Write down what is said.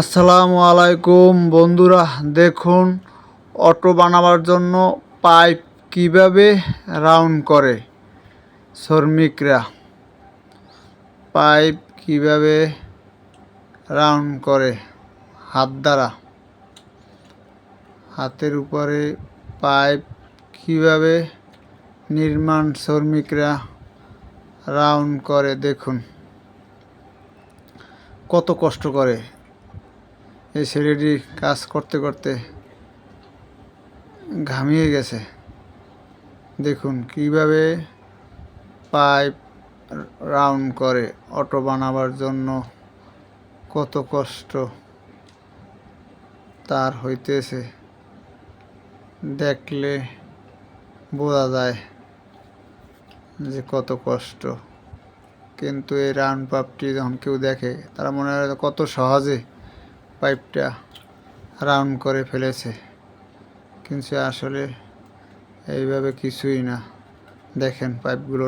আসসালামু আলাইকুম বন্ধুরা, দেখুন, অটো বানাবার জন্য পাইপ কীভাবে রাউন্ড করে শ্রমিকরা। পাইপ কীভাবে রাউন্ড করে হাত দ্বারা। হাতের উপরে পাইপ কীভাবে নির্মাণ শ্রমিকরা রাউন্ড করে, দেখুন। কত কষ্ট করে। এই ছেলেটি কাজ করতে করতে ঘামিয়ে গেছে। দেখুন কীভাবে পাইপ রাউন্ড করে অটো বানাবার জন্য কত কষ্ট তার হইতেছে। দেখলে বোঝা যায় যে কত কষ্ট। কিন্তু এই রাউন্ড পাপটি যখন কেউ দেখে, তারা মনে হয় কত সহজে পাইপটা রাউন্ড করে ফেলেছে। কিন্তু আসলে এইভাবে কিছুই না। দেখেন পাইপগুলো